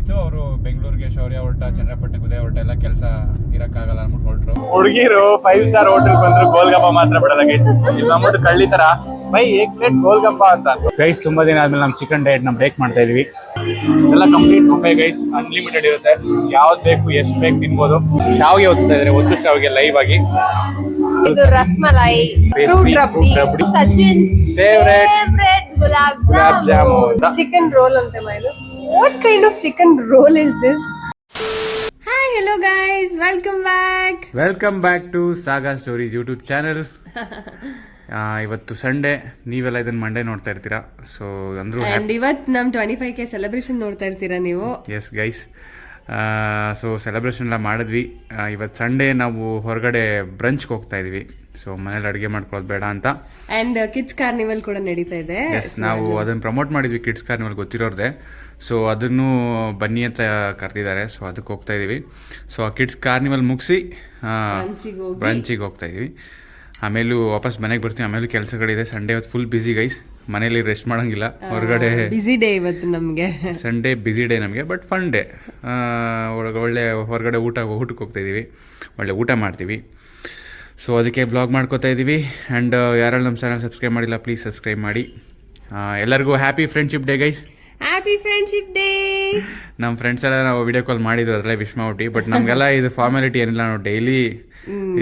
ಆಯ್ತು ಅವರು ಬೆಂಗಳೂರಿಗೆ ಶೌರ್ಯ ಹೊರಟ ಚಂದ್ರಪಟ್ಟಣ ಉದಯ ಹೊರಟ ಎಲ್ಲ ಕೆಲಸ ಇರಕ್ಕಾಗಲ್ಲ ಅಂದ್ಬಿಟ್ಟು ಹೊರಟ್ರು. ಹುಡುಗಿರು ಫೈವ್ ಸ್ಟಾರ್ ಹೋಟೆಲ್ ಬಂದ್ರು ಗೋಲ್ಗಪ್ಪ ಮಾತ್ರ ಬಿಡಲ್ಲ ಗೈಸ್ ಇಲ್ಲ ಅಂದ್ಬಿಟ್ಟು ಕಳ್ಳಿ ತರ ಬೈ ಏಕ್ ಪ್ಲೇಟ್ ಗೋಲ್ಗಪ್ಪ ಅಂತ. ಗೈಸ್ ತುಂಬಾ ದಿನ ಆದ್ಮೇಲೆ ನಮ್ಮ ಚಿಕನ್ ಡಯಟ್ನ ಬ್ರೇಕ್ ಮಾಡ್ತಾ ಇದೀವಿ. ಎಲ್ಲ ಕಂಪ್ಲೀಟ್ ಮುಂಬೈ ಗೈಸ್ ಅನ್ಲಿಮಿಟೆಡ್ ಇರುತ್ತೆ. ಯಾವ್ದು ಬೇಕು ಎಷ್ಟು ಬೇಕು ತಿನ್ಬೋದು. ಶಾವಿಗೆ ಓದ್ತಾ ಇದ್ರೆ ಒಂದು ಶಾವಿಗೆ ಲೈವ್ ಆಗಿ. ಇದು rasmalai. Fruit rabdi Sachin Favorite. Gulab jamun. Chicken roll ಅಂತೆ mile. What kind of chicken roll is this hi hello guys welcome back welcome back to Saga Stories YouTube channel. ಇವತ್ತು ಸಂಡೇ ನೀವೆಲ್ಲ ಇದನ್ನ Monday ನೋಡ್ತಾ ಇರ್ತೀರಾ? So ಅಂದ್ರೂ and ಇವತ್ತು ನಮ್ಮ twenty five K celebration ನೋಡ್ತಾ ಇರ್ತೀರಾ ನೀವು? ಎಸ್ ಗೈಸ್ ಸೊ ಸೆಲೆಬ್ರೇಷನ್ ಎಲ್ಲ ಮಾಡಿದ್ವಿ. ಇವತ್ತು ಸಂಡೇ ನಾವು ಹೊರಗಡೆ ಬ್ರಂಚ್ಗೆ ಹೋಗ್ತಾ ಇದ್ವಿ. ಸೊ ಮನೇಲಿ ಅಡುಗೆ ಮಾಡ್ಕೊಳ್ಳೋದು ಬೇಡ ಅಂತ. ಅಂಡ್ ಕಿಡ್ಸ್ ಕಾರ್ನಿವಲ್ ಕೂಡ ನಡೀತಾ ಇದೆ. ಎಸ್ ನಾವು ಅದನ್ನು ಪ್ರಮೋಟ್ ಮಾಡಿದ್ವಿ ಕಿಡ್ಸ್ ಕಾರ್ನಿವಲ್ ಗೊತ್ತಿರೋರ್ದೆ. ಸೊ ಅದನ್ನು ಬನ್ನಿ ಅಂತ ಕರೆದಿದ್ದಾರೆ. ಸೊ ಅದಕ್ಕೆ ಹೋಗ್ತಾ ಇದ್ದೀವಿ ಸೊ ಆ ಕಿಡ್ಸ್ ಕಾರ್ನಿವಲ್ ಮುಗಿಸಿ ಬ್ರಂಚಿಗೆ ಹೋಗಿ. ಬ್ರಂಚಿಗೆ ಹೋಗ್ತಾ ಇದ್ದೀವಿ ಆಮೇಲೂ ವಾಪಸ್ ಮನೆಗೆ ಬರ್ತೀವಿ. ಆಮೇಲೆ ಕೆಲಸಗಳಿದೆ. ಸಂಡೇ ಇವತ್ತು ಫುಲ್ ಬ್ಯುಸಿ ಗೈಸ್ ಮನೇಲಿ ರೆಸ್ಟ್ ಮಾಡೋಂಗಿಲ್ಲ. ಹೊರಗಡೆ ಬಿಸಿ ಡೇ ಇವತ್ತು ನಮಗೆ. ಸಂಡೇ ಬ್ಯುಸಿ ಡೇ ನಮಗೆ ಬಟ್ ಫನ್ ಡೇ ಒಳ್ಳೆ ಹೊರಗಡೆ ಊಟ ಊಟಕ್ಕೆ ಹೋಗ್ತಾ ಇದ್ದೀವಿ ಒಳ್ಳೆ ಊಟ ಮಾಡ್ತೀವಿ. ಸೊ ಅದಕ್ಕೆ ಬ್ಲಾಗ್ ಮಾಡ್ಕೋತಾ ಇದ್ದೀವಿ ಆ್ಯಂಡ್ ಯಾರು ನಮ್ಮ ಚಾನಲ್ ಸಬ್ಸ್ಕ್ರೈಬ್ ಮಾಡಿಲ್ಲ ಪ್ಲೀಸ್ ಸಬ್ಸ್ಕ್ರೈಬ್ ಮಾಡಿ. ಎಲ್ಲರಿಗೂ happy friendship day guys happy friendship day ನಮ್ಮ ಫ್ರೆಂಡ್ಸ್ ಎಲ್ಲ ನಾವು ವಿಡಿಯೋ ಕಾಲ್ ಮಾಡಿದ್ವಿ ಅದರಲ್ಲೇ ವಿಶ್ ಮಾಡ್ಬಿಟ್ಟು ಬಟ್ ನಮಗೆಲ್ಲ ಇದು ಫಾರ್ಮಾಲಿಟಿ ಏನಿಲ್ಲ ನಾವು ಡೈಲಿ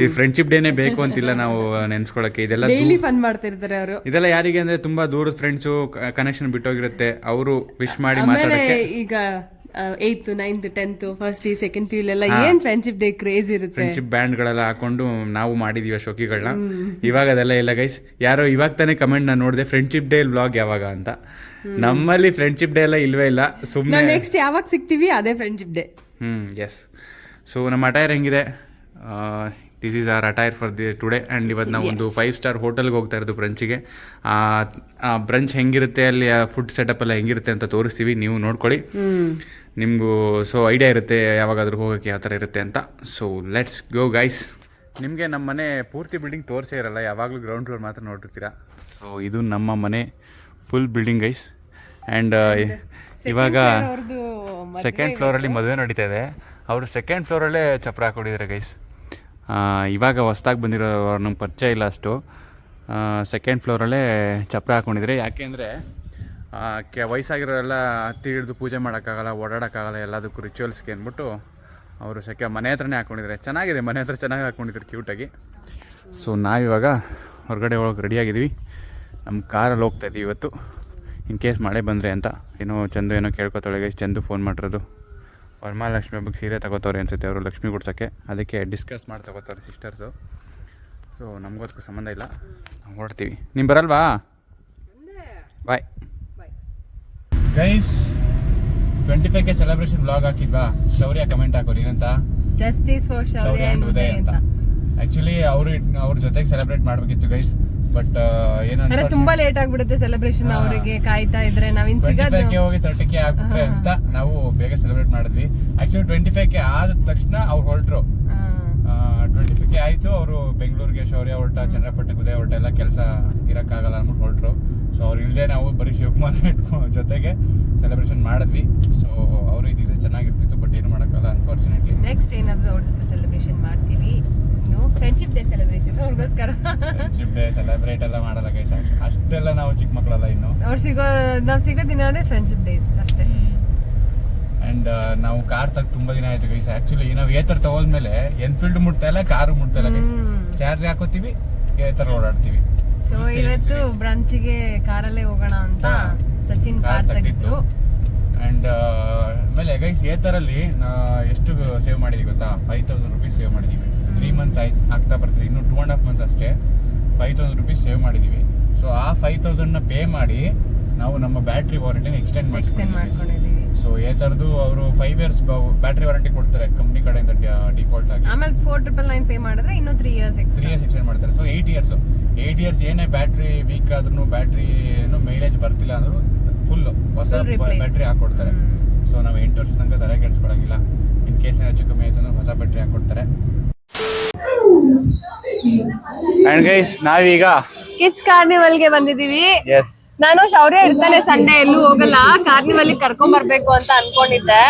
ಈ ಫ್ರೆಂಡ್ಶಿಪ್ ಡೇನೇ ಬೇಕು ಅಂತಿಲ್ಲ ನಾವು ನೆನ್ಸ್ಕೊಳಕ್ಕೆ. ಇದೆಲ್ಲ ಡೈಲಿ ಫನ್ ಮಾಡ್ತಿರ್ತಾರೆ ಅವರು. ಇದೆಲ್ಲ ಯಾರಿಗೆ ಅಂದ್ರೆ ತುಂಬಾ ದೂರದ ಫ್ರೆಂಡ್ಸು ಕನೆಕ್ಷನ್ ಬಿಟ್ಟೋಗಿರುತ್ತೆ. ಅವರು ವಿಶ್ ಮಾಡಿ ಮಾತಾಡಕ್ಕೆ. ಈಗ eighth ninth tenth first P second P ಎಲ್ಲ ಏನ್ ಫ್ರೆಂಡ್ಶಿಪ್ ಡೇ ಕ್ರೇಜ್ ಇರುತ್ತೆ? ಫ್ರೆಂಡ್ಶಿಪ್ ಬ್ಯಾಂಡ್ಗಳೆಲ್ಲ ಹಾಕೊಂಡು ನಾವು ಮಾಡಿದೀವಿ ಶೋಕಿಗಳನ್ನ ಇವಾಗ ಅದೆಲ್ಲ ಇಲ್ಲ ಗೈಸ್ ಯಾರು ಇವಾಗ ತಾನೇ ಕಮೆಂಟ್ ನಾನು ನೋಡಿದೆ ಫ್ರೆಂಡ್ಶಿಪ್ ಡೇ ಬ್ಲಾಗ್ ಯಾವಾಗ ಅಂತ. ನಮ್ಮಲ್ಲಿ ಫ್ರೆಂಡ್ಶಿಪ್ ಡೇ ಎಲ್ಲ ಇಲ್ವೇ ಇಲ್ಲ. ಸುಮ್ಮನೆ ನೆಕ್ಸ್ಟ್ ಯಾವಾಗ ಸಿಗ್ತೀವಿ ಅದೇ friendship day hmm yes so ನಮ್ಮ ಅಟೈರ್ ಹೆಂಗಿದೆ? This is our attire for the today and ಇವತ್ತು ನಾವು ಒಂದು ಫೈವ್ ಸ್ಟಾರ್ ಹೋಟೆಲ್ಗೆ ಹೋಗ್ತಾ ಇರೋದು ಬ್ರಂಚಿಗೆ ಆ ಬ್ರಂಚ್ ಹೆಂಗಿರುತ್ತೆ ಅಲ್ಲಿ ಫುಡ್ ಸೆಟಪ್ ಎಲ್ಲ ಹೆಂಗಿರುತ್ತೆ ಅಂತ ತೋರಿಸ್ತೀವಿ. ನೀವು ನೋಡ್ಕೊಳ್ಳಿ. ನಿಮಗೂ ಸೊ ಐಡಿಯಾ ಇರುತ್ತೆ ಯಾವಾಗಾದ್ರೂ ಹೋಗೋಕ್ಕೆ ಯಾವ ಥರ ಇರುತ್ತೆ ಅಂತ. ಸೊ ಲೆಟ್ಸ್ ಗೋ ಗೈಸ್ ನಿಮಗೆ ನಮ್ಮ ಮನೆ ಪೂರ್ತಿ ಬಿಲ್ಡಿಂಗ್ ತೋರಿಸೇ ಇರಲ್ಲ ಯಾವಾಗಲೂ ಗ್ರೌಂಡ್ ಫ್ಲೋರ್ ಮಾತ್ರ ನೋಡಿರ್ತೀರಾ ಸೊ ಇದು ನಮ್ಮ ಮನೆ ಫುಲ್ ಬಿಲ್ಡಿಂಗ್ ಗೈಸ್ ಆ್ಯಂಡ್ ಇವಾಗ ಸೆಕೆಂಡ್ ಫ್ಲೋರಲ್ಲಿ ಮದುವೆ ನಡೀತಾ ಇದೆ. ಅವರು ಸೆಕೆಂಡ್ ಫ್ಲೋರಲ್ಲೇ ಚಪ್ರ ಹಾಕೊಂಡಿದ್ದಾರೆ ಗೈಸ್ ಇವಾಗ ಹೊಸ್ದಾಗಿ ಬಂದಿರೋ ನಮ್ಮ ಪರಿಚಯ ಇಲ್ಲ ಅಷ್ಟು. ಸೆಕೆಂಡ್ ಫ್ಲೋರಲ್ಲೇ ಚಪ್ರ ಹಾಕೊಂಡಿದ್ರೆ. ಯಾಕೆ ಅಂದರೆ ಕೆ ವಯಸ್ಸಾಗಿರೋರೆಲ್ಲ ಹತ್ತಿ ಹಿಡಿದು ಪೂಜೆ ಮಾಡೋಕ್ಕಾಗಲ್ಲ ಓಡಾಡೋಕ್ಕಾಗಲ್ಲ ಎಲ್ಲದಕ್ಕೂ ರಿಚುವಲ್ಸ್ಗೆ ಅಂದ್ಬಿಟ್ಟು ಅವರು ಸೆಕೆ ಮನೆ ಹತ್ರನೇ ಹಾಕ್ಕೊಂಡಿದ್ದಾರೆ ಚೆನ್ನಾಗಿದೆ ಮನೆ ಹತ್ರ ಚೆನ್ನಾಗಿ ಹಾಕೊಂಡಿದ್ದಾರೆ ಕ್ಯೂಟಾಗಿ ಸೊ ನಾವಿವಾಗ ಹೊರಗಡೆ ಒಳಗೆ ರೆಡಿಯಾಗಿದ್ದೀವಿ ನಮ್ಮ ಕಾರಲ್ಲಿ ಹೋಗ್ತಾ ಇದ್ದೀವಿ ಇವತ್ತು. ಇನ್ ಕೇಸ್ ಮಳೆ ಬಂದರೆ ಅಂತ. ಏನೋ ಚಂದು ಏನೋ ಕೇಳ್ಕೊತಾಳೆ ಗೈಸ್ ಚಂದು ಫೋನ್ ಮಾಡಿರೋದು. ವರಮಹಾಲಕ್ಷ್ಮಿ ಹಬ್ಬಕ್ಕೆ ಸೀರೆ ತಗೋತವ್ರೆ ಅನ್ಸುತ್ತೆ ಅವರು ಲಕ್ಷ್ಮಿ ಗುಡ್ಸೋಕ್ಕೆ. ಅದಕ್ಕೆ ಡಿಸ್ಕಸ್ ಮಾಡಿ ತಗೋತಾರೆ ಸಿಸ್ಟರ್ಸು ಸೊ ನಮಗೋದಕ್ಕೂ ಸಂಬಂಧ ಇಲ್ಲ. ನಾವು ಹೊರಡ್ತೀವಿ. ನೀವು ಬರಲ್ವಾ? Bye guys twenty five K celebration blog ಹಾಕಿದ್ವಾ? Shaurya comment ಹಾಕೋರಿ ಏನಂತ? Justice for Shaurya and Uday ಅಂತ. ಆಕ್ಚುಲಿ ಅವರು ಅವ್ರ ಜೊತೆಗೆ ಸೆಲೆಬ್ರೇಟ್ ಮಾಡಬೇಕಿತ್ತು ಗೈಸ್ ಬಟ್ ಏನಂದ್ರೆ ತುಂಬಾ ಲೇಟ್ ಆಗ್ಬಿಡುತ್ತೆ ಸೆಲೆಬ್ರೇಷನ್. ಅವರಿಗೆ ಕಾಯ್ತಾ ಇದ್ರೆ ನಾವಿನ್ ಟ್ವೆಂಟಿ ಸಿಗೋದು. ಫೈವ್ ಕೆ ಹೋಗಿ ತರ್ಟಿ ಕೆ ಆಗ್ಬಿಟ್ರೆ ಅಂತ ನಾವು ಬೇಗ ಸೆಲೆಬ್ರೇಟ್ ಮಾಡಿದ್ವಿ. ಆಕ್ಚುಲಿ ಟ್ವೆಂಟಿ ಫೈವ್ ಕೆ ಆದ ತಕ್ಷಣ ಅವ್ರು ಹೊರಟ್ರು. ಟ್ವೆಂಟಿ ಫಿಫ್ಟಿ ಆಯಿತು ಅವರು ಬೆಂಗಳೂರಿಗೆ ಶೌರ್ಯ ಹೊರಟ ಚಂದ್ರಪಟ್ಟಣ ಉದಯ ಹೊರಟ ಎಲ್ಲ ಕೆಲಸ ಇರೋಕ್ಕಾಗಲ್ಲ ಅಂದ್ಬಿಟ್ಟು ಹೊರಟರು. ಸೊ ಅವ್ರು ಇಲ್ಲದೆ ನಾವು ಬರೀ ಶಿವಕುಮಾರ್ ಇಟ್ಕೊಂಡು ಜೊತೆಗೆ ಸೆಲೆಬ್ರೇಷನ್ ಮಾಡಿದ್ವಿ. ಸೊ ಅವರು ಇದ್ದಿದ್ರೆ ಚೆನ್ನಾಗಿರ್ತಿತ್ತು ಬಟ್ ಏನು ಮಾಡೋಕ್ಕಲ್ಲ ಅನ್ಫಾರ್ಚುನೇಟ್ಲಿ ನೆಕ್ಸ್ಟ್ ಏನಾದರೂ ಅವ್ರ ಜೊತೆ ಸೆಲೆಬ್ರೇಷನ್ ಮಾಡ್ತೀವಿ. ಇನ್ನು ಫ್ರೆಂಡ್ಶಿಪ್ ಡೇ ಸೆಲೆಬ್ರೇಷನ್ ಅವ್ರಿಗೋಸ್ಕರ. ಫ್ರೆಂಡ್ಶಿಪ್ ಡೇ ಸೆಲೆಬ್ರೇಟ್ ಎಲ್ಲ ಮಾಡಲ್ಲ ಗೈಸ್ ಅಷ್ಟೆಲ್ಲ ನಾವು ಚಿಕ್ಕ ಮಕ್ಕಳಲ್ಲ ಇನ್ನು. ಅವ್ರು ಸಿಗೋ ನಾವು ಸಿಗೋ ದಿನ ಫ್ರೆಂಡ್ಶಿಪ್ ಡೇಸ್ ಅಷ್ಟೇ. ಅಂಡ್ ನಾವು ಕಾರ್ ತಗ ತುಂಬಾ ದಿನ ಆಯ್ತು ಗೈಸ್ ಆಕ್ಚುಲಿ ನಾವು ಏತರ್ ತಗೋದ್ಮೇಲೆ ಎನ್ಫೀಲ್ಡ್ ಮುಟ್ತಾ ಇಲ್ಲ ಕಾರು ಮುಟ್ತಾ ಇಲ್ಲ ಗೈಸ್. ಚಾರ್ಜ್ ಹಾಕೋತೀವಿ ಏತರ ಓಡಾಡ್ತೀವಿ. ಸೊ ಇವತ್ತು. ಬ್ರಾಂಚಿಗೆ ಕಾರಲ್ಲೇ ಹೋಗೋಣ ಅಂತ ಸಚಿನ್ ಕಾರ್ ತೆಗ್ದಿತ್ತು. ಅಂಡ್ ಆಮೇಲೆ ಗೈಸ್ ಏತರಲ್ಲಿ ನಾ ಎಷ್ಟು ಸೇವ್ ಮಾಡಿದೀವಿ ಗೊತ್ತಾ? ಫೈವ್ ತೌಸಂಡ್ ರುಪೀಸ್ ಸೇವ್ ಮಾಡಿದೀವಿ. ತ್ರೀ ಮಂತ್ಸ್ ಆಯ್ತು ಆಗ್ತಾ ಬರ್ತದೆ. ಇನ್ನು ಟೂ ಅಂಡ್ ಹಾಫ್ ಮಂತ್ಸ್ ಅಷ್ಟೇ. ಫೈವ್ ತೌಸಂಡ್ ರುಪೀಸ್ ಸೇವ್ ಮಾಡಿದೀವಿ. ಸೊ ಆ ಫೈವ್ ತೌಸಂಡ್ನ ಪೇ ಮಾಡಿ ನಾವು ನಮ್ಮ ಬ್ಯಾಟ್ರಿ ವಾರಂಟಿನ ಎಕ್ಸ್ಟೆಂಡ್ ಮಾಡ್ಕೊಂಡಿದೀವಿ. ಸೊ ಏ ಥರದ್ದು ಅವರು ಫೈವ್ ಇಯರ್ಸ್ ಬ್ಯಾಟ್ರಿ ವಾರಂಟಿ ಕೊಡ್ತಾರೆ ಕಂಪ್ನಿ ಕಡೆಯಿಂದ ಡಿಫಾಲ್ಟ್ ಆಗಿ. ಆಮೇಲೆ ಫೋರ್ ಟ್ರಿಪಲ್ ನೈನ್ ಪೇ ಮಾಡಿದ್ರೆ ಇನ್ನೂ three years three years extend ಮಾಡ್ತಾರೆ. So eight years eight years ಏನೇ ಬ್ಯಾಟ್ರಿ ವೀಕ್ ಆದ್ರೂ ಬ್ಯಾಟ್ರಿ ಏನು ಮೈಲೇಜ್ ಬರ್ತಿಲ್ಲ ಅಂದ್ರೂ ಫುಲ್ ಹೊಸ. ಬ್ಯಾಟ್ರಿ ಹಾಕೊಡ್ತಾರೆ. ಸೊ ನಾವು ಎಂಟು ವರ್ಷ ತನಕ ತಲೆ ಕೆಡಿಸ್ಕೊಳಂಗಿಲ್ಲ. ಇನ್ ಕೇಸ್ ಹೆಚ್ಚು ಕಮ್ಮಿ ಆಯ್ತು ಅಂದ್ರೆ ಹೊಸ ಬ್ಯಾಟ್ರಿ ಹಾಕೊಡ್ತಾರೆ. ಆ್ಯಂಡ್ ಗೈಸ್ ನಾವೀಗ ಕಿಡ್ಸ್ ಕಾರ್ನಿವಲ್ಗೆ ಬಂದಿದೀವಿ ನಾನು ಶೌರ್ಯ ಇರ್ತಾನೆ ಸಂಡೇ ಎಲ್ಲೂ ಹೋಗಲ್ಲ. ಕಾರ್ನಿವಲ್ ಕರ್ಕೊಂಡ್ ಬರ್ಬೇಕು ಅಂತ ಅನ್ಕೊಂಡಿದ್ದೆ.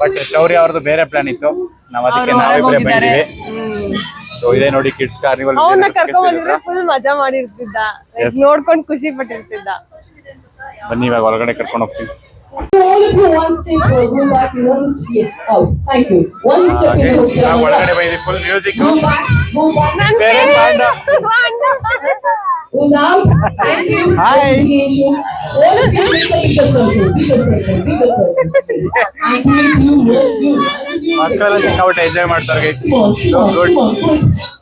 ಬಟ್ ಶೌರ್ಯ ಅವ್ರದ್ದು ಬೇರೆ ಪ್ಲಾನ್ ಇತ್ತು. ನಾವ್ ಅದಕ್ಕೆ ಅವ್ರು ಹೊರಗ್ ನಾವಿಬ್ರೆ ಹೋಗಿದ್ದಾರೆ. ಬಂದಿವಿ ಸೊ ಇದೇ ನೋಡಿ ಕಿಡ್ಸ್ ಕಾರ್ನಿವಲ್ ಅವನ್ನ ಕರ್ಕೊಂಡ್ ಬಂದಿದ್ರೆ ಫುಲ್ ಮಜಾ ಮಾಡಿರ್ತಿದ್ದ. ನೋಡ್ಕೊಂಡ್ ಖುಷಿ ಪಟ್ಟಿರ್ತಿದ್ದ. ಬನ್ನಿ ಇವಾಗ ಒಳಗಡೆ ಕರ್ಕೊಂಡು ಹೋಗ್ತೀವಿ. All of you one step uh, go back, one step, yes, out. Thank you. One step in the hotel. ನಾವು ಒಳಗಡೆ ಬಂದಿದ್ದೀವಿ full music Go back, go back. ನನ್ ಬೇರೆ favorite Panda. Panda. Goes out. Thank you. Hi. Congratulations. All of you make a bigger circle, bigger circle, bigger circle. Yes. I thank you, love you, love you. ಮಕ್ಕಳೆಲ್ಲ ಸಿಕ್ಕಾಪಟ್ಟೆ enjoy ಮಾಡ್ತಾರೆ guys Come on, so come on,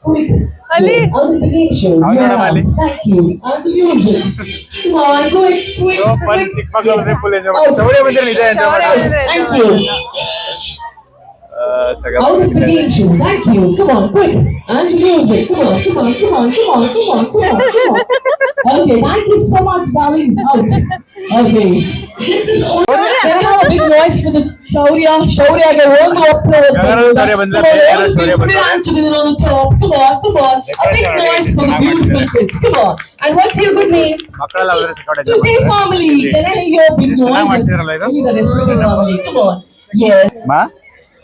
good Ali. Avuna mali. Thank you. And music. Come on, quick, quick, quick. Yes. Thank you. Uh, Out of the game show. Thank you. Come on, quick. And music. Come on, come on, come on, come on, come on, come on, come on. Okay, thank you so much, darling. Out. Okay. This is all. Can I have a big noise for the Shaurya? Shaurya, I get one more applause. Come on, all the beautiful hands together on the top. Come on, come on. A big noise for the beautiful kids. Come on. And what's your good name? Today family. Can I hear your big noises? The rest of the family. Come on. Yes. Yeah.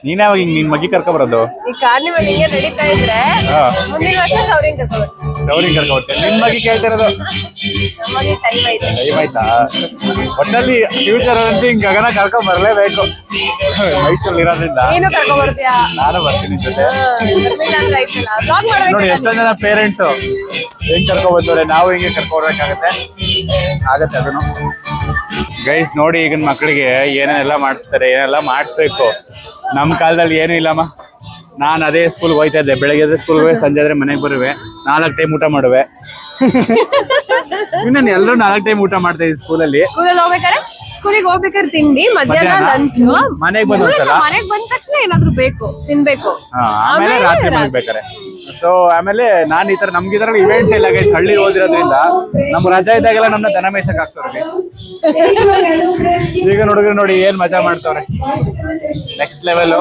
ನೀನ್ ಯಾವಾಗ ಹಿಂಗ್ ನಿನ್ ಮಗಿ ಕರ್ಕೊ ಬರೋದು? ಈ carnival ಹಿಂಗೆ ನಡೀತಾ ಇದ್ರೆ ಹಾ. ಮುಂದಿನ ವರ್ಷ ಸೌರಿಂಗ್ ಕರ್ಕೊಂಡು ಗೌರಿ ಕರ್ಕೊ ಹೋಗ್ತೇನೆ ನಿನ್ ಮಗಿ ಕೇಳ್ತಿರೋದು ನಮಗೆ ಟೈಮ್ ಐತೆ ಆಯ್ತಾ? ಒಟ್ಟಲ್ಲಿ ಫ್ಯೂಚರ್ ಅಂತ ಹಿಂಗ್ ಗಗನ ಕರ್ಕೊಂಡ್ ಬರ್ಲೇಬೇಕು. ಮೈಸೂರಲ್ಲಿ ಇರೋದ್ರಿಂದ. ನೀನು ಕರ್ಕೊಂಡ್ ಬರ್ತೀಯಾ? ನಾನು ಬರ್ತೀನಿ ಜೊತೆ. ಬರ್ಲಿಲ್ಲ ಅಂದ್ರೆ ಆಯ್ತಲ್ಲ. ಬ್ಲಾಗ್ ನೋಡಿ ಮಾಡ್ಬೇಕು ಎಷ್ಟೋ ಜನ ಪೇರೆಂಟ್ಸ್ ಹೆಂಗ್ ಕರ್ಕೊಬಂದ್ರೆ ನಾವು ಹಿಂಗೆ ಕರ್ಕೊ ಬರ್ಬೇಕಾಗತ್ತೆ? ಆಗತ್ತೆ ಅದನ್ನು. ಗೈಸ್ ನೋಡಿ ಈಗಿನ ಮಕ್ಕಳಿಗೆ ಏನೇನೆಲ್ಲ ಮಾಡಿಸ್ತಾರೆ ಏನೆಲ್ಲ ಮಾಡಿಸ್ಬೇಕು. ನಮ್ಮ ಕಾಲದಲ್ಲಿ ಏನೂ ಇಲ್ಲಮ್ಮ. ನಾನು ಅದೇ ಸ್ಕೂಲ್ಗೆ ಹೋಯ್ತಾ ಇದ್ದೆ ಬೆಳಗ್ಗೆ ಅದೇ ಸ್ಕೂಲ್ಗೆ ಹೋಗಿ ಸಂಜೆ ಆದ್ರೆ ಮನೆಗೆ ಬರುವೆ. ನಾಲ್ಕು ಟೈಮ್ ಊಟ ಮಾಡುವೆ. ನಾನು ಎಲ್ಲರೂ ನಾಲ್ಕು ಟೈಮ್ ಊಟ ಮಾಡ್ತಾ ಇದ್ದೀವಿ ಸ್ಕೂಲಲ್ಲಿ ಸ್ಕೂಲಲ್ಲಿ ಹೋಗ್ಬೇಕಾದ್ರೆ ಸ್ಕೂಲಿಗೆ ಹೋಗ್ಬೇಕಾದ್ರೆ ತಿಂಡಿ ಮನೆಗೆ ಮಧ್ಯಾಹ್ನ? ಲಂಚ್ ಮನೆಗ್ ಬಂದ್? ಮನೆಗ್ ಬಂದ ತಕ್ಷಣ ಏನಾದ್ರು ಬೇಕು ತಿನ್ಬೇಕು. ಆಮೇಲೆ ರಾತ್ರಿ ಮಲಗ್ಬೇಕಾರೆ ಸೊ ಆಮೇಲೆ ನಾನು ಈ ತರ ನಮ್ಗೆ ಇದ್ರಲ್ಲಿ ಇವೆಂಟ್ಸ್ ಇಲ್ಲ ಗೈಸ್ ಹಳ್ಳಿ ಓದಿರೋದ್ರಿಂದ ನಮ್ ರಜಾ ಇದ್ದಾಗೆಲ್ಲ ನಮ್ನ ದನ ಮೇಯ್ಸಕ್ ಹಾಕ್ತಾರೆ ಈಗ ನೋಡಿದ್ರೆ ನೋಡಿ ಏನ್ ಮಜಾ ಮಾಡ್ತಾವ್ರೆ. ನೆಕ್ಸ್ಟ್ ಲೆವೆಲ್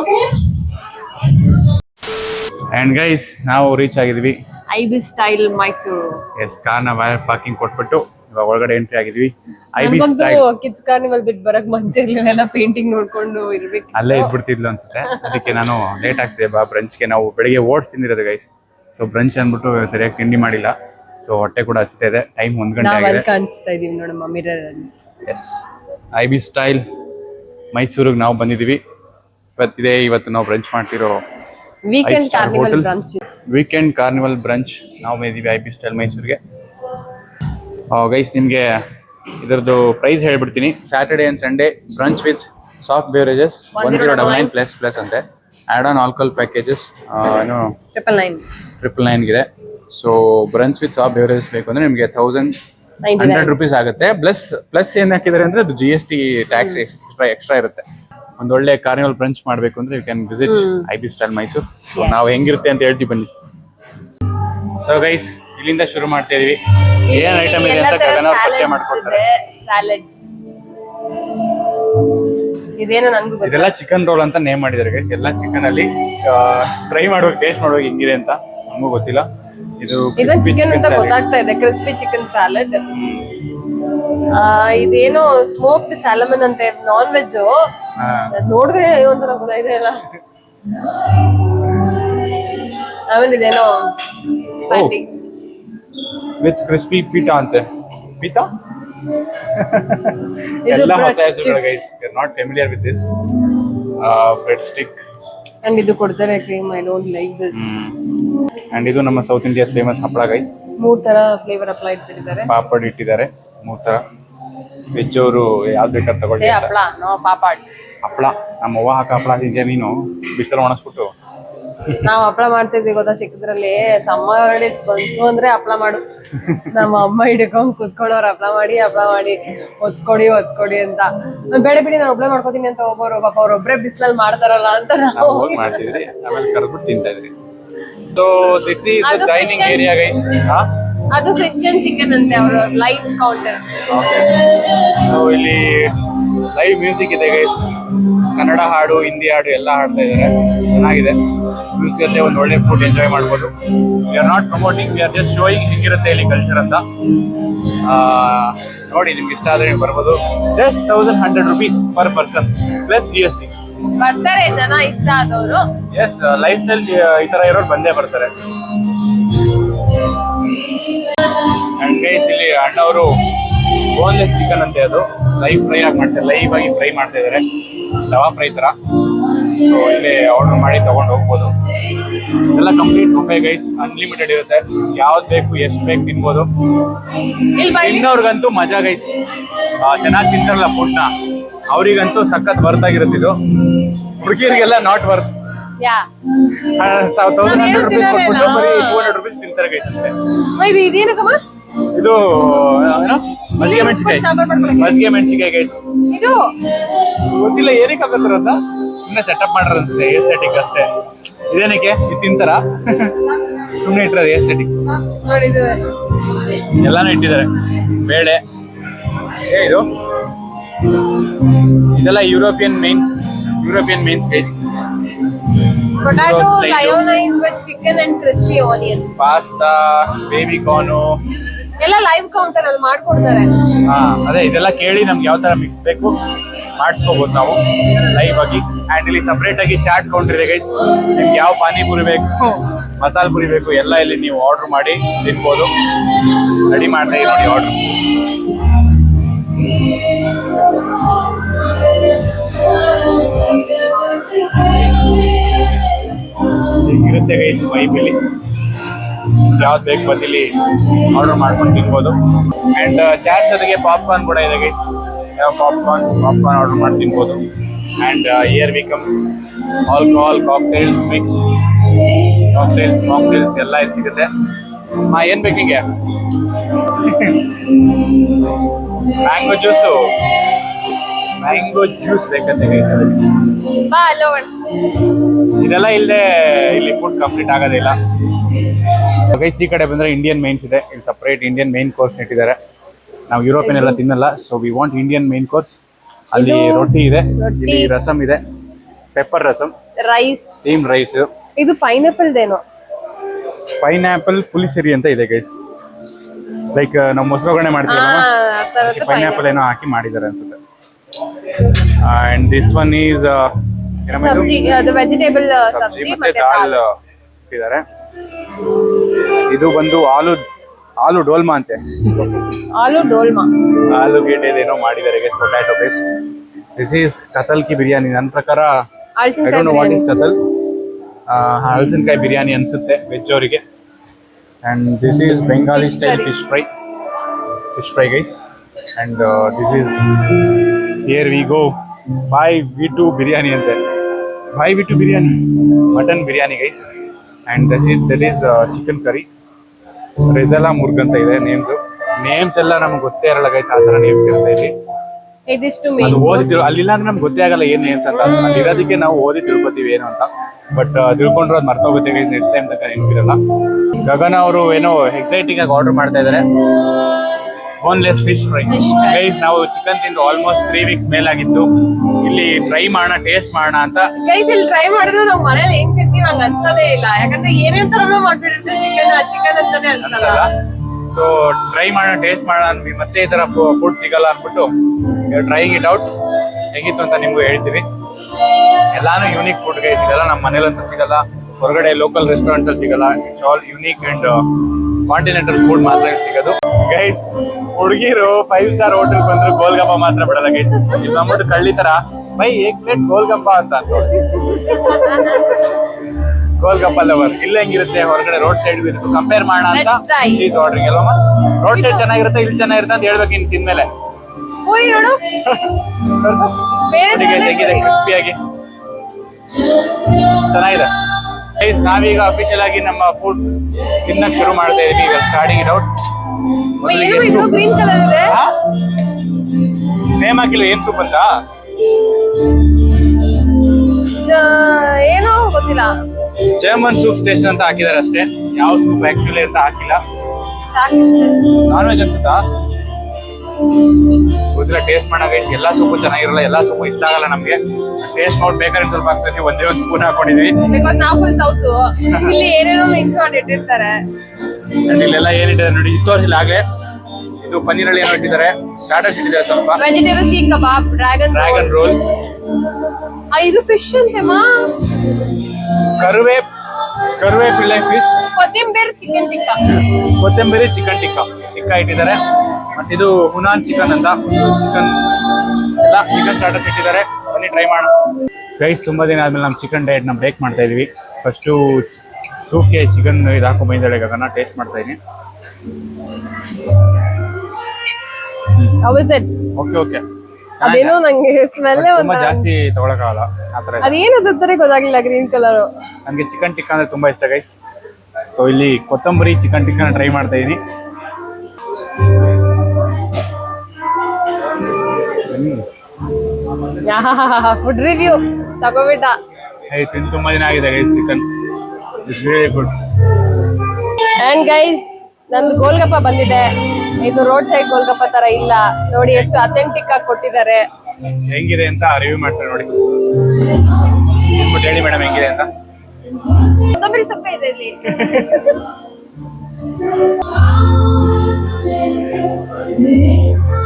ಅಂಡ್ ಗೈಸ್ ನಾವು reach ಆಗಿದ್ವಿ. IB style Mysuru. S ಕಾರ್ನ ಪಾರ್ಕಿಂಗ್ ಕೊಟ್ಬಿಟ್ಟು ಇವಾಗ ಒಳಗಡೆ ಎಂಟ್ರಿ ಆಗಿದ್ವಿ. ಐಬಿ ಸ್ಟೈಲ್ ಕಿಡ್ಸ್ ಕಾರ್ನಿವಲ್ ಬಿಟ್ ಬರಕ್ ಮನ್ಸೇ ಇರ್ಲಿಲ್ಲ ಪೇಂಟಿಂಗ್ ನೋಡ್ಕೊಂಡು ಇರ್ಬೇಕು. ಅಲ್ಲೇ ಇದ್ಬಿಡ್ತಿದ್ಲು ಅನ್ಸುತ್ತೆ. ಅದಕ್ಕೆ ನಾನು ಲೇಟ್ ಆಗ್ತಿದೆ ಬಾ ಬ್ರಂಚ್ಗೆ ನಾವು ಬೆಳಿಗ್ಗೆ ಓಟ್ಸ್ ತಿಂದಿರೋದು ಗೈಸ್ ಸೊ ಬ್ರಂಚ್ ಅಂದ್ಬಿಟ್ಟು ಸರಿಯಾಗಿ ತಿಂಡಿ ಮಾಡಿಲ್ಲ. ಸೊ ಹೊಟ್ಟೆ ಕೂಡ ಹಸಿತಾ ಇದೆ. ಟೈಮ್ ಒಂದ್ ಗಂಟೆ ನಾವ್ ಆಗಿದೆ. ಅಲ್ಲಿ ಕಾಣಿಸ್ತಾ ಇದೀವಿ ನೋಡಮ್ಮ ಮಿರರ್ ಅಲ್ಲಿ. ಎಸ್ ಐ ಬಿ ಸ್ಟೈಲ್ ಮೈಸೂರಿಗೆ ನಾವು ಬಂದಿದ್ದೀವಿ ಇವತ್ತಿದೆ ಇವತ್ತು ನಾವು ಬ್ರಂಚ್ ಮಾಡ್ತಿರೋ weekend star carnival hotel. Brunch weekend carnival brunch ನಾವು ಬಂದಿದ್ದೀವಿ ಐ ಬಿ ಸ್ಟೈಲ್ ಮೈಸೂರಿಗೆ ಗೈಸ್ ನಿಮಗೆ ಇದರದ್ದು ಪ್ರೈಸ್ ಹೇಳ್ಬಿಡ್ತೀನಿ. Saturday and Sunday brunch with soft beverages one zero double nine plus plus ಅಂತೆ. ಆ್ಯಡ್ ಆನ್ ಆಲ್ಕೋಲ್ ಪ್ಯಾಕೇಜಸ್ ಏನು triple nine triple ನೈನ್ಗಿದೆ so brunch with soft beverages ಬೇಕು ಅಂದರೆ ನಿಮಗೆ ತೌಸಂಡ್ ಹಂಡ್ರೆಡ್ ರುಪೀಸ್ ಆಗುತ್ತೆ. ಪ್ಲಸ್ ಪ್ಲಸ್ ಏನು ಹಾಕಿದ್ದಾರೆ ಅಂದ್ರೆ ಅದು G S T tax extra extra ಇರುತ್ತೆ. ಒಂದು ಒಳ್ಳೆ ಕಾರ್ನಿವಲ್ ಬ್ರಂಚ್ ಮಾಡಬೇಕು ಅಂದ್ರೆ you can visit I B style Mysuru so ನಾವು ಹೆಂಗಿರುತ್ತೆ ಅಂತ ಹೇಳ್ತೀವಿ ಬನ್ನಿ. ಸೊ ಗೈಸ್ ಇಲ್ಲಿಂದ ಶುರು ಮಾಡ್ತಾ ಇದೀವಿ. ಏನ್ ಐಟಮ್ ಇದೆ ಅಂತ ಪರಿಚಯ ಮಾಡ್ಕೊಡ್ತಾರೆ. ಸ್ಯಾಲಡ್ಸ್ ಇದೇನೋ ನನಗೂ ಗೊತ್ತಿಲ್ಲ. ಇದೆಲ್ಲ ಚಿಕನ್ ರೋಲ್ ಅಂತ ನೇಮ್ ಮಾಡಿದ್ದಾರೆ ಗೈಸ್ ಎಲ್ಲ ಚಿಕನ್ ಅಲ್ಲಿ ಟ್ರೈ ಮಾಡುವಾಗ ಟೇಸ್ಟ್ ಮಾಡುವಾಗ ಹೆಂಗಿದೆ ಅಂತ ನಮಗೂ ಗೊತ್ತಿಲ್ಲ. ಇದು ಇದೊಂದು ಚಿಕನ್ ಅಂತ ಗೊತ್ತಾಗ್ತಾ ಇದೆ ಕ್ರಿಸ್ಪಿ ಚಿಕನ್ ಸ್ಯಾಲಡ್ ಇದೇನೋ ಸ್ಮೋಕ್ಡ್ ಸ್ಯಾಲಮನ್ ಅಂತ ನಾನ್ ವೆಜ್. ನೋಡಿದ್ರೆ ಒಂಥರ ಗೊತ್ತಾಯ್ತಾ ಇಲ್ಲ. ಆಮೇಲೆ ಇದೇನೋ. ವಿತ್ ಕ್ರಿಸ್ಪಿ ಪೀಟಾ ಅಂತೆ. ಪೀಟಾ ಇದು ಎಲ್ಲ ಹೊಸ ಹೆಸರುಗಳು not familiar with this bread stick and ಇದು ಕೊಡ್ತಾರೆ cream I don't like this and ಇದು ನಮ್ಮ ಸೌತ್ ಇಂಡಿಯಾ ಫೇಮಸ್ ಹಪ್ಪಳ ಗೈಸ್ ಮೂರ್ ತರ ಫ್ಲೇವರ್ ಹಪ್ಪಳ ಇಟ್ಟಿದ್ದಾರೆ. ಪಾಪಡ್ ಇಟ್ಟಿದ್ದಾರೆ ಮೂರ್ ತರ. ವೆಜ್ ಅವರು ಯಾವ್ದು ಬೇಕಾದ್ರೆ ತಗೊಳ್ಳಿ ಹಪ್ಪಳ ನೋ ಪಾಪಡ್. ಹಪ್ಪಳ ನಮ್ಮ ಅವ್ವ ಹಾಕ ಹಪ್ಪಳ ತಿಂತೀಯ ನೀನು? ಬಿಸಿಲು ಒಣಸ್ಬಿಟ್ಟು ನಾವ್ ಹಪ್ಳ ಮಾಡ್ತಿದ್ವಿ ಗೊತ್ತಾ ಚಿಕ್ಕದ್ರಲ್ಲಿ? ಸಮ್ಮರ್ ಹಾಲಿಡೇಸ್ ಬಂತು ಅಂದ್ರೆ ಹಪ್ಳ ಮಾಡು. ನಮ್ಮ ಅಮ್ಮ ಹಿಡ್ಕೊಂಡ್ ಕುತ್ಕೊಳ್ಳೋರು ಹಪ್ಳ ಮಾಡಿ ಹಪ್ಳ ಮಾಡಿ. ಒತ್ಕೊಡಿ ಒತ್ಕೊಡಿ ಅಂತ. ಬೇಡ ಬಿಡಿ ನಾನು ಒಬ್ಳೆ ಮಾಡ್ಕೋತೀನಿ ಅಂತ ಹೋಗೋರು. ಪಾಪ ಅವ್ರೊಬ್ರೆ ಬಿಸ್ಲಲ್ಲಿ ಮಾಡ್ತಾರಲ್ಲ ಅಂತ ನಾವು ಹೋಗಿ ಮಾಡ್ತಿದ್ರಿ ಆಮೇಲೆ ಕರೆದ್ಬಿಟ್ಟು ತಿಂತಾ ಇದ್ರಿ ಸೊ ದಿಸ್ ಈಸ್ ಅದು dining fish and- area guys ಹಾ? ಅದು ಫಿಶ್ ಚಿಕನ್ ಅಂತೆ ಅವರು ಲೈವ್ ಕೌಂಟರ್ ಸೊ ಇಲ್ಲಿ ಲೈವ್ ಮ್ಯೂಸಿಕ್ ಇದೆ ಗೈಸ್ ಕನ್ನಡ ಹಾಡು ಹಿಂದಿ ಹಾಡು ಎಲ್ಲ ಹಾಡ್ತಾ ಇದ್ದಾರೆ. ಚೆನ್ನಾಗಿದೆ. ಜೊತೆ ಒಂದು ಒಳ್ಳೆ ಫುಡ್ ಎಂಜಾಯ್ ಮಾಡ್ಬೋದು. We are not promoting we are just showing ಹೆಂಗಿರುತ್ತೆ ಇಲ್ಲಿ ಕಲ್ಚರ್ ಅಂತ. ನೋಡಿ ನಿಮ್ಗೆ ಇಷ್ಟ ಆದರೆ ನೀವು ಬರ್ಬೋದು. Just thousand hundred rupees per person plus G S T ಬರ್ತಾರೆ ಜನ ಇಷ್ಟ ಆದವರು. ಎಸ್ ಲೈಫ್ ಸ್ಟೈಲ್ ಈ ತರ ಇರೋರು ಬಂದೇ ಬರ್ತಾರೆ. ಅಂಡ್ ಗೈಸ್ ಇಲ್ಲಿ ಅಣ್ಣವರು ಬೋನ್ಲೆಸ್ ಚಿಕನ್ ಅಂತೆ ಅದು. ಲೈವ್ ಫ್ರೈ ಆಗಿ ಮಾಡ್ತಾರೆ ಲೈವ್ ಆಗಿ ಫ್ರೈ ಮಾಡ್ತಾ ಇದ್ದಾರೆ ತವಾ ಫ್ರೈ ತರ. ಸೊ ಇಲ್ಲಿ ಆರ್ಡರ್ ಮಾಡಿ ತಗೊಂಡು ಹೋಗ್ಬೋದು. ಎಲ್ಲ ಕಂಪ್ಲೀಟ್ ಬುಫೆ ಗೈಸ್ ಅನ್ಲಿಮಿಟೆಡ್ ಇರುತ್ತೆ. ಯಾವ್ದು ಬೇಕು ಎಷ್ಟು ಬೇಕು ತಿನ್ಬೋದು. ಇನ್ನೋರ್ಗಂತೂ ಮಜಾ ಗೈಸ್ ಚೆನ್ನಾಗಿ ತಿಂತಾರಲ್ಲ ಫುಡ್ನ ಅವರಿಗಂತೂ ಸಖತ್ ವರ್ತ್ ಆಗಿರುತ್ತೆ ಇದು. ಹುಡುಗಿಯರಿಗೆಲ್ಲ not worth thousand hundred rupees ಕೊಟ್ಬಿಟ್ಟು ನಾನು ಬರೀ ಟೂ ಹಂಡ್ರೆಡ್ ರುಪೀಸ್ ತಿಂತಾರೆ ಗೈಸ್ ಅಷ್ಟೇ. ಇದು ಮಜ್ಜಿಗೆ ಮೆಣಸಿಕಾಯಿ ಮಜ್ಜಿಗೆ ಮೆಣಸಿಕಾಯಿ ಗೈಸ್ ಇದು? ಗೊತ್ತಿಲ್ಲ ಏನಕ್ಕೆ ಸುಮ್ನೆ ಸೆಟ್ ಸುಮ್ಮನೆ ಸೆಟಪ್ ಮಾಡ್ರ ಅನ್ಸುತ್ತೆ ಏಸ್ಥೆಟಿಕ್ ಅಷ್ಟೇ. ಇದೇನಕ್ಕೆ? ಇದು ತಿಂತಾರ? ಸುಮ್ಮನೆ ಇಟ್ಟಿರೋದು ಇದು ಎಲ್ಲಾನು ಇಟ್ಟಿದ್ದಾರೆ. ಬೇಳೆ. ಏ ಇದು? ಇದೆಲ್ಲ European main European mean guys potato Like- lyonnaise with chicken and crispy onion pasta baby corn ಎಲ್ಲ ಲೈವ್ ಕೌಂಟರ್ ಅಲ್ಲಿ ಮಾಡ್ಕೊಡ್ತಾರೆ. ಹಾ, ಅದೇ ಇದೆಲ್ಲ ಕೇಳಿ ನಮ್ಗೆ ಯಾವ ತರ ಮಿಕ್ಸ್ ಬೇಕು ಮಾಡಿಸ್ಕೋಬಹುದು ನಾವು. ಲೈವ್ ಆಗಿ. ಅಂಡ್ ಇಲ್ಲಿ ಸಪ್ರೇಟ್ ಆಗಿ ಚಾಟ್ ಕೌಂಟರ್ ಇದೆ ಗೈಸ್ ನಿಮ್ಗೆ ಯಾವ ಪಾನಿಪುರಿ ಬೇಕು, ಮಸಾಲೆ ಪುರಿ ಬೇಕು, ಎಲ್ಲ ಇಲ್ಲಿ ನೀವು ಆರ್ಡರ್ ಮಾಡಿ ತಿನ್ಬೋದು. ರೆಡಿ ಮಾಡ್ತಾ ಇದ್ದೀವಿ ನೋಡಿ ಆರ್ಡರ್ ಇರುತ್ತೆ ಗೈಸ್ ವೈಫಲ್ಲಿ ಯಾವ್ದು ಬೇಕು ಬಂದಿಲ್ಲಿ ಆರ್ಡರ್ ಮಾಡ್ಕೊಂಡು ತಿನ್ಬೋದು ಆ್ಯಂಡ್ ಚಾರ್ ಜೊತೆಗೆ ಪಾಪ್ಕಾರ್ನ್ ಕೂಡ ಇದೆ ಗೈಸ್ ಯಾವ ಪಾಪ್ಕಾರ್ನ್ ಪಾಪ್ಕಾರ್ನ್ ಆರ್ಡರ್ ಮಾಡಿ ತಿನ್ಬೋದು and here comes alcohol cocktails mix cocktails cocktails ಎಲ್ಲ ಇದು ಸಿಗುತ್ತೆ. ಹಾಂ ಏನು ಬೇಕು ಹಿಂಗೆ ಮ್ಯಾಂಗೋ ಜ್ಯೂಸು ಮ್ಯಾಂಗೋ ಜ್ಯೂಸ್ ಬೇಕಂತೆ ಗೈಸ್ ಅದಕ್ಕೆ. ಇದೆಲ್ಲ ಇಲ್ಲದೆ ಇಲ್ಲಿ ಫುಡ್ ಕಂಪ್ಲೀಟ್ ಆಗೋದಿಲ್ಲ ಗೈಸ್ ಈ ಕಡೆ ಬಂದ್ರೆ ಇಂಡಿಯನ್ ಮೈನ್ಸ್ ಇದೆ ಇಲ್ಲಿ ಸಪ್ರೇಟ್ ಇಂಡಿಯನ್ ಮೈನ್ ಕೋರ್ಸ್ ಇಟ್ಟಿದ್ದಾರೆ ನಾವು ಯುರೋಪಿಯನ್ ಎಲ್ಲ ತಿನ್ನಲ್ಲ so we want Indian main course ಅಲ್ಲಿ ರೊಟ್ಟಿ ಇದೆ. ಇಲ್ಲಿ ರಸಮ್ ಇದೆ pepper rasam rice steam rice ಇದು ಪೈನಾಪಲ್ ದೇನೋ ಪೈನಾಪಲ್ ಪುಲಿಸಿರಿ ಅಂತ ಇದೆ ಗೈಸ್ ಲೈಕ್ ನಾವು ಮೊಸರುಗಣೆ ಮಾಡ್ತೀವಿ ಪೈನಾಪಲ್ ಏನೋ ಹಾಕಿ ಮಾಡಿದ್ದಾರೆ ಅನ್ಸುತ್ತೆ and this one is sabzi ಅದು ವೆಜಿಟೇಬಲ್ ಸಬ್ಜಿ ಮತ್ತೆ ದಾಲ್ ಇಟ್ಟಿದ್ದಾರೆ ಇದು ಬಂದು ಆಲೂ ಆಲೂ ಡೋಲ್ಮಾ ಅಂತೆ. ಆಲೂ ಡೋಲ್ಮಾ. ಆಲೂಗೆಡ್ಡೆದೇನೋ ಮಾಡಿದ್ದಾರೆ guess potato based this is kathal ki biryani. ನನ್ನ ಪ್ರಕಾರ I don't know what is kathal ಹಲಸಿನಕಾಯಿ biryani. ಅನ್ಸುತ್ತೆ ವೆಜ್ ಅವರಿಗೆ. And this is Bengali style fish fry fish fry guys and this is here we go by we to biryani ಅಂತೆ. By we to biryani mutton biryani guys and this is that is chicken curry rezala murg ಅಂತ ಇದೆ names names ಎಲ್ಲ ನಮ್ಗೆ ಗೊತ್ತೇ ಇರಲ್ಲ guys ಆ ಥರ names ಇರುತ್ತೆ ಇಲ್ಲಿ. ಇದಿಷ್ಟು ಅದು ಓದಿದ್ರು ಅಲ್ಲಿಲ್ಲ ಅಂದ್ರೆ ನಮ್ಗೆ ಗೊತ್ತೇ ಆಗಲ್ಲ ಏನ್ ನೇಮ್ಸ್ ಅಂತ. ಅಲ್ಲಿ ಇರೋದಕ್ಕೆ ನಾವು ಓದಿ ತಿಳ್ಕೊತೀವಿ ಏನು ಅಂತ. ಬಟ್ ತಿಳ್ಕೊಂಡ್ರು ಅದು ಮರ್ತೋಗುತ್ತೆ ನೆಕ್ಸ್ಟ್ ಟೈಮ್ ತನಕ ನೆನಪಿರಲ್ಲ ಗಗನ ಅವರು ಏನೋ ಎಕ್ಸೈಟಿಂಗ್ ಆಗಿ ಆರ್ಡರ್ ಮಾಡ್ತಾ ಇದ್ದಾರೆ ಬೋನ್ಲೆಸ್ ಫಿಶ್ ಫ್ರೈ. ಗೈಸ್ ನಾವು ಚಿಕನ್ ತಿಂದು ಆಲ್ಮೋಸ್ಟ್ ತ್ರೀ ವೀಕ್ಸ್ ಮೇಲಾಗಿತ್ತು. ಇಲ್ಲಿ ಟ್ರೈ ಮಾಡೋಣ ಟೇಸ್ಟ್ ಮಾಡೋಣ ಅಂತ. ಗೈಸ್ ಇಲ್ಲಿ ಟ್ರೈ ಮಾಡಿದ್ರು ನಾವು ಮನೇಲಿ ಹೆಂಗ್ ಸಿಗ್ತೀವಿ ಹಂಗ ಅನ್ಸೋದೇ ಇಲ್ಲ. ಯಾಕಂದ್ರೆ ಏನೇನ್ ತರನು ಮಾಡ್ಬಿಟ್ಟಿರ್ತೀವಿ ಚಿಕನ್ ಚಿಕನ್ ಅಂತಾನೆ ಅನ್ಸಲ್ಲ. ಸೊ ಟ್ರೈ ಮಾಡೋಣ ಟೇಸ್ಟ್ ಮಾಡೋಣ ಅಂದ್ವಿ ಮತ್ತೆ ಈ ತರ ಫುಡ್ ಸಿಗಲ್ಲ ಅಂದ್ಬಿಟ್ಟು ಟ್ರೈಯಿಂಗ್ ಇಟ್ ಔಟ್ ಹೆಂಗಿತ್ತು ಅಂತ ನಿಮ್ಗೂ ಹೇಳ್ತೀವಿ. ಎಲ್ಲಾನು ಯೂನಿಕ್ ಫುಡ್ ಗೈಸ್ ಇದೆಲ್ಲ ನಮ್ಮ ಮನೇಲಂತೂ ಸಿಗಲ್ಲ. ಹೊರಗಡೆ ಲೋಕಲ್ ರೆಸ್ಟೋರೆಂಟ್ಸ್ ಅಲ್ಲಿ ಸಿಗಲ್ಲ. It's all unique and continental food ಮಾತ್ರ ಸಿಗೋದು. ಗೈಸ್ ಹುಡುಗಿರು ಫೈವ್ ಸ್ಟಾರ್ ಹೋಟೆಲ್ ಬಂದ್ರು ಗೋಲ್ಗಪ್ಪ ಮಾತ್ರ ಬಿಡಲ್ಲ ಗೈಸ್ ಇಲ್ಲಿ ಬಂದ್ಬಿಟ್ಟು ಕಳ್ಳಿ ತರ ಬೈ ಏಕ್ ಪ್ಲೇಟ್ ಗೋಲ್ಗಪ್ಪ ಅಂತ ಗೋಲ್ಗಪ್ಪ ಲವರ್ ಇಲ್ಲ ಹೆಂಗಿರುತ್ತೆ ಹೊರಗಡೆ ರೋಡ್ ಸೈಡ್ ಕಂಪೇರ್ ಮಾಡೋಣ ಅಂತ ಪ್ಲೀಸ್ ಆರ್ಡ್ರಿಗೆ ಈಸ್ ರೋಡ್ ಸೈಡ್ ಚೆನ್ನಾಗಿರುತ್ತೆ ಇಲ್ಲಿ ಚೆನ್ನಾಗಿರುತ್ತೆ ಅಂತ ಹೇಳ್ಬೇಕು ಇನ್ ತಿಂದ್ಮೇಲೆ. ಹೆಂಗಿದೆ ಕ್ರಿಸ್ಪಿಯಾಗಿ ಚೆನ್ನಾಗಿದೆ. ಗೈಸ್ ನಾವೀಗ ಅಫಿಷಿಯಲ್ ಆಗಿ ನಮ್ಮ ಫುಡ್ ತಿನ್ನಕ್ ಶುರು ಮಾಡ್ತಾ ಇದೀವಿ. ಈಗ starting it out green colour ಇದೆ ನೇಮ್ ಹಾಕಿಲ್ಲ ಏನ್ ಸೂಪ್ ಅಂತ? ಏನೋ ಗೊತ್ತಿಲ್ಲ. ಜರ್ಮನ್ ಸೂಪ್ ಸ್ಟೇಷನ್ ಅಂತ ಹಾಕಿದ್ದಾರೆ ಅಷ್ಟೇ. ಯಾವ ಸೂಪ್ ಆಕ್ಚುಲಿ ಅಂತ ಹಾಕಿಲ್ಲ. ನಾನ್ ವೆಜ್ ಅನ್ಸುತ್ತಾ? ಗೊತ್ತಿಲ್ಲ ಟೇಸ್ಟ್ ಮಾಡೋ ಎಲ್ಲಾ ಸೊಪ್ಪು ಚೆನ್ನಾಗಿರಲ್ಲ ಎಲ್ಲ ಸೂಪ್ ಇಷ್ಟ ಆಗಲ್ಲ ನಮಗೆ. ಟೇಸ್ಟ್ ನೋಡಿ ಬೇಕಾದ್ರೆ ಸ್ವಲ್ಪ ಸತಿ ಒಂದೇ ಒಂದು ಸ್ಪೂನ್ ಹಾಕೊಂಡಿದ್ವಿ. ಬಿಕಾಸ್ ನಾವು ಫುಲ್ ಸೌತು ಇಲ್ಲಿ ಏನೇನೋ ಮಿಕ್ಸ್ ಮಾಡಿ ಇಟ್ಟಿರ್ತಾರೆ. ಇಲ್ಲೆಲ್ಲ ಏನಿಟ್ಟಿದ್ದಾರೆ ನೋಡಿ ಇದು ತೋರಿಸಿಲ್ಲ ಆಗ್ಲೇ. ಇದು ಪನ್ನೀರಲ್ಲಿ ಏನೋ ಇಟ್ಟಿದ್ದಾರೆ. ಸ್ಟಾರ್ಟರ್ಸ್ ಇಟ್ಟಿದ್ದಾರೆ ಸ್ವಲ್ಪ. Vegetable seekh kebab dragon dragon roll ಇದು ಫಿಶ್ ಅಂತೆಮಾ ಕರುವೆ ಕರುವೇಪಿಳ್ಳೆ ಫಿಶ್ ಕೊತ್ತಂಬರಿ ಚಿಕನ್ ಟಿಕ್ಕಾ ಕೊತ್ತಂಬರಿ ಚಿಕನ್ ಟಿಕ್ಕಾ ಟಿಕ್ಕಾ ಇಟ್ಟಿದ್ದಾರೆ. ಮತ್ತಿದು ಇದು ಹುನಾನ್ ಚಿಕನ್ ಅಂತ ಚಿಕನ್ ಎಲ್ಲ ಚಿಕನ್ ಸ್ಟಾರ್ಟರ್ಸ್ ಇಟ್ಟಿದ್ದಾರೆ. ಬನ್ನಿ ಟ್ರೈ ಮಾಡೋಣ. ಗೈಸ್ ತುಂಬ ದಿನ ಆದ್ಮೇಲೆ ನಮ್ಮ ಚಿಕನ್ ಡಯಟ್ನ ಬ್ರೇಕ್ ಮಾಡ್ತಾ ಇದೀವಿ. ಫಸ್ಟು ಸೂಪ್ಗೆ ಚಿಕನ್ ಇದು ಹಾಕೋ ಬಂದಿದ್ದಾಳೆ ಗಗನ ಟೇಸ್ಟ್ ಮಾಡ್ತಾ ಇದೀನಿ. How is it okay okay ಅದೇನೋ ನಂಗೆ ಸ್ಮೆಲ್ ತುಂಬಾ ಜಾಸ್ತಿ ತಗೊಳಕಾಗಲ್ಲ ಆತರ. ಅದೇನದು ತರ ಗೊತ್ತಾಗ್ಲಿಲ್ಲ ಗ್ರೀನ್ ಕಲರ್ ನನಗೆ ಚಿಕನ್ ಟಿಕ್ಕಾ ಅಂದ್ರೆ ತುಂಬಾ ಇಷ್ಟ ಗೈಸ್ ಸೊ ಇಲ್ಲಿ ಕೊತ್ತಂಬರಿ ಚಿಕನ್ ಟಿಕ್ಕ ಟ್ರೈ ಮಾಡ್ತಾ ಇದೀನಿ. Food review ತಗೋಬಿಟ್ಟ. ಹೇ ತಿಂದು ತುಂಬಾ ದಿನ ಆಗಿದೆ guys chicken it's very good and guys ನಂದು ಗೋಲ್ಗಪ್ಪ ಬಂದಿದೆ. ಇದು ರೋಡ್ ಸೈಡ್ ಗೋಲ್ಗಪ್ಪ ತರ ಇಲ್ಲ. ನೋಡಿ ಎಷ್ಟು ಅಥೆಂಟಿಕ್ ಆಗಿ ಕೊಟ್ಟಿದ್ದಾರೆ. ಹೆಂಗಿದೆ ಅಂತ ರಿವ್ಯೂ ಮಾಡ್ತಾರೆ ನೋಡಿ. ನಿಮ್ಬಿಟ್ಟು ಹೇಳಿ ಮೇಡಮ್ ಹೆಂಗಿದೆ ಅಂತ? ಕೊತ್ತಂಬರಿ ಸೊಪ್ಪೆ ಇದೆ ಇಲ್ಲಿ.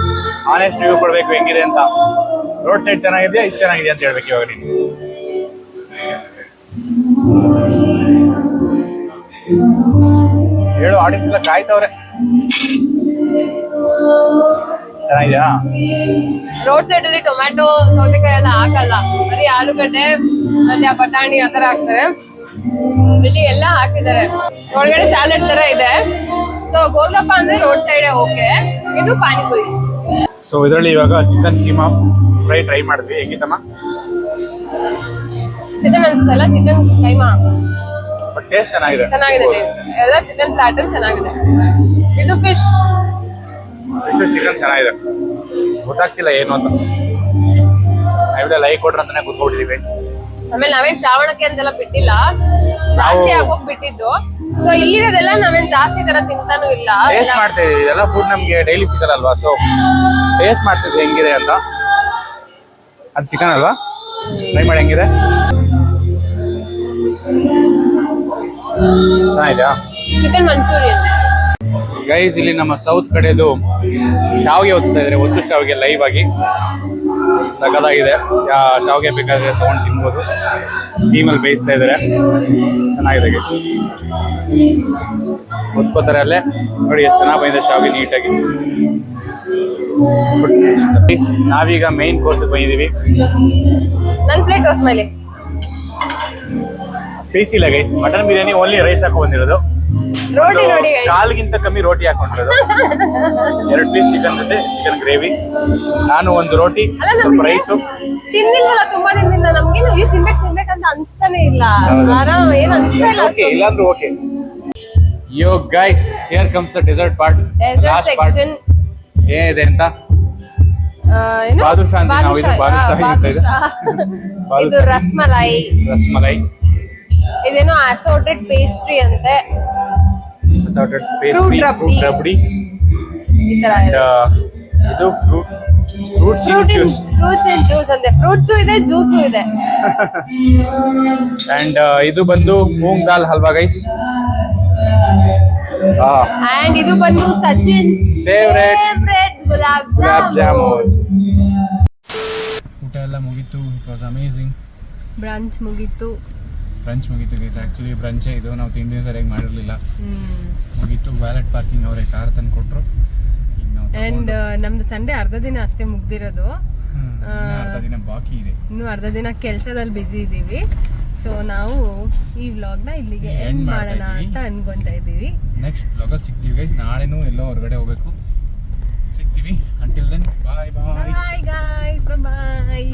ಆನೆಸ್ಟ್ ರಿವ್ಯೂ ಕೊಡ್ಬೇಕು, ಹೆಂಗಿದೆ ಅಂತ. ರೋಡ್ ಸೈಡ್ ಚೆನ್ನಾಗಿದೆಯಾ, ಇದು ಚೆನ್ನಾಗಿದೆ ಅಂತ ಹೇಳ್ಬೇಕು ಇವಾಗ ನೀನು. ಹೇಳು ಆಡಿಯನ್ಸ್ ಎಲ್ಲ ಕಾಯ್ತವ್ರೆ. ರೋಡ್ ಸೈಡ್ ಅಲ್ಲಿ ಟೊಮ್ಯಾಟೊ ಸೌತೆಕಾಯಿ ಎಲ್ಲ ಹಾಕಲ್ಲ. ಬರೀ ಆಲೂಗಡ್ಡೆ, ಮತ್ತೆ ಬಟಾಣಿ ಆ ತರ ಹಾಕ್ತಾರೆ. ಇಲ್ಲಿ ಎಲ್ಲ ಹಾಕಿದ್ದಾರೆ. ಒಳಗಡೆ ಸ್ಯಾಲಡ್ ತರ ಇದೆ. ಸೊ ಗೋಲ್ಗಪ್ಪ ಅಂದ್ರೆ ರೋಡ್ ಸೈಡ್ ಓಕೆ ಇದು ಪಾನಿಪುರಿ. ಸೊ ಇದರಲ್ಲಿ ಇವಾಗ ಚಿಕನ್ ಕೀಮಾ ಫ್ರೈ ಟ್ರೈ ಮಾಡಿದ್ವಿ. ಹೇಗಿತ್ತಮ್ಮ? ಚಿಕನ್ ಅನ್ಸಲ್ಲ ಚಿಕನ್ ಕೈಮಾ. ಬಟ್ ಟೇಸ್ಟ್ ಚೆನ್ನಾಗಿದೆ. ಚೆನ್ನಾಗಿದೆ taste. ಎಲ್ಲ ಚಿಕನ್ ಪ್ಲಾಟರ್ ಚೆನ್ನಾಗಿದೆ. ಇದು ಫಿಶ್ ಫಿಶ್ ಚಿಕನ್ ಚೆನ್ನಾಗಿದೆ. ಗೊತ್ತಾಗ್ತಿಲ್ಲ ಏನು ಅಂತ. ನಾವಿಲ್ಲ ಲೈಕ್ ಕೊಟ್ರೆ ಅಂತಾನೆ ಕೂತ್ಕೊಂಡಿದ್ದೀವಿ ಆಮೇಲೆ ನಾವೇ ಶ್ರಾವಣಕ್ಕೆ ಅಂತೆಲ್ಲ ಬಿಟ್ಟಿಲ್ಲ. ಜಾಸ್ತಿ ಆಗೋಗ್ ಬಿಟ್ಟಿದ್ದು ಸೊ ಇಲ್ಲಿರೋದೆಲ್ಲ ನಾವೇನ್ ಜಾಸ್ತಿ ತರ ತಿಂತಾನು ಇಲ್ಲ. ಟೇಸ್ಟ್ ಮಾಡ್ತೀವಿ ಇದೆಲ್ಲ ಫುಡ್ ನಮಗೆ ಡೈಲಿ ಸಿಗಲ್ಲಲ್ವಾ ಸೊ ಟೇಸ್ಟ್ ಮಾಡ್ತಿದ್ವಿ ಹೆಂಗಿದೆ ಅಂತ. ಅದು ಚಿಕನ್ ಅಲ್ವಾ? ಟ್ರೈ ಮಾಡಿ ಹೆಂಗಿದೆ? ಚೆನ್ನಾಗಿದೆಯಾ? ಚಿಕನ್ ಮಂಚೂರಿಯನ್ ಗೈಸ್ ಇಲ್ಲಿ ನಮ್ಮ ಸೌತ್ ಕಡೆದು ಶಾವಿಗೆ ಓದ್ತಾ ಇದ್ರೆ ಒಂದು ಶಾವಿಗೆ ಲೈವ್ ಆಗಿ. ಸಗದಾಗಿದೆ ಶಾವಿಗೆ ಬೇಕಾದರೆ ತೊಗೊಂಡು ತಿನ್ಬೋದು. ಸ್ಟೀಮಲ್ಲಿ ಬೇಯಿಸ್ತಾ ಇದ್ದಾರೆ. ಚೆನ್ನಾಗಿದೆ ಗೈಸ್ ಹೊತ್ಕೋತಾರೆ ಅಲ್ಲೇ. ನೋಡಿ ಎಷ್ಟು ಚೆನ್ನಾಗಿ ಬಂದಿದೆ ಶಾವಿಗೆ ನೀಟಾಗಿ. ನಾವೀಗ ಮೇನ್ ಕೋರ್ಸ್ ಬಂದಿದ್ದೀವಿ. ನನ್ ಪ್ಲೇಟ್ ಮೇಲೆ. ಪೀಸ್ ಇಲ್ಲ guys mutton biryani only rice ಹಾಕೊ ಬಂದಿರೋದು. ರೋಟಿ ನೋಡಿ. ಕಾಲ್ಗಿಂತ ಕಮ್ಮಿ ರೋಟಿ ಹಾಕೊಂಡ್ರೆ ಎರಡು ಪೀಸ್ ಚಿಕನ್ ಜೊತೆ ಚಿಕನ್ ಗ್ರೇವಿ ನಾನು ಒಂದು ರೋಟಿ ಸ್ವಲ್ಪ ರೈಸು ತಿಂದಿಲ್ವಲ್ಲ ತುಂಬಾ ದಿನದಿಂದ ನಮ್ಗೆ ತಿನ್ಬೇಕು ತಿನ್ಬೇಕಂತ ಅನ್ಸ್ತಾನೆ ಇಲ್ಲ. ಹೌದು. ಆರಾಮ್ ಏನ್ ಅನ್ಸ್ತಾ ಇಲ್ಲ okay ಇಲ್ಲಾಂದ್ರೂ okay yo guys here comes the dessert part last part ಏನಿದೆ ಅಂತ? ಬಾದುಷಾ ಅಂತ ನಾವು ಇದು ಬಾದುಷಾ ಅಂತ ಇದೆ. ಇದು ರಸ್ಮಲೈ ರಸ್ಮಲೈ ಇದೇನೋ ಅಸೋರ್ಟೆಡ್ ಪೇಸ್ಟ್ರಿ ಅಂತೆ. Fruit pastry. Fruit rabdi uh, ಇದು fruit fruits fruit juice fruits and juice ಅಂತೆ. ಫ್ರೂಟ್ಸ್ ಇದೆ ಜ್ಯೂಸು ಇದೆ. ಅಂಡ್ ಇದು ಬಂದು ಮೂಂಗ್ ದಾಲ್ ಹಲ್ವಾ ಗೈಸ್ ಅಂಡ್ ಇದು ಬಂದು ಸಚಿನ್ ಫೇವರೇಟ್ ಫೇವ್ರೆಟ್ ಗುಲಾಬ್ ಗುಲಾಬ್ ಜಾಮೂನ್. ಜಾಮೂನ್. ಊಟ ಎಲ್ಲ ಮುಗೀತು. ಇಟ್ ವಾಸ್ ಅಮೇಜಿಂಗ್ ಬ್ರಂಚ್ ಮುಗೀತು. ಬ್ರಂಚ್ ಮುಗೀತು ಗೈಸ್ ಆ್ಯಕ್ಚುಲಿ ಬ್ರಂಚೇ ಇದು. ನಾವು ತಿಂಡಿ ಸರಿಯಾಗಿ ಮಾಡಿರಲಿಲ್ಲ. ಮುಗೀತು. ವ್ಯಾಲೆಟ್ ಪಾರ್ಕಿಂಗ್ ಅವರೇ ಕಾರ್ ತಂದು ಕೊಟ್ಟರು ಆ್ಯಂಡ್ ಅಂಡ್ ನಮ್ದು ಸಂಡೇ ಅರ್ಧ ದಿನ ಅಷ್ಟೇ ಮುಗ್ದಿರೋದು. ಇನ್ನ ಅರ್ಧ ದಿನ ಬಾಕಿ ಇದೆ. ಇನ್ನು ಅರ್ಧ ದಿನ ಕೆಲಸದಲ್ಲಿ ಬ್ಯುಸಿ ಇದ್ದೀವಿ. ಸೊ ನಾವು ಈ ವ್ಲಾಗ್ನ ಇಲ್ಲಿಗೆ ಎಂಡ್ ಮಾಡೋಣ ಅಂತ ಅನ್ಕೊಂತಾ ಇದ್ದೀವಿ. ನೆಕ್ಸ್ಟ್ ವ್ಲಾಗಲ್ಲಿ ಸಿಗ್ತೀವಿ ಗೈಸ್ ನಾಳೆನು ಎಲ್ಲೋ ಹೊರಗಡೆ ಹೋಗ್ಬೇಕು. ಸಿಗ್ತೀವಿ. Until then bye bye bye guys bye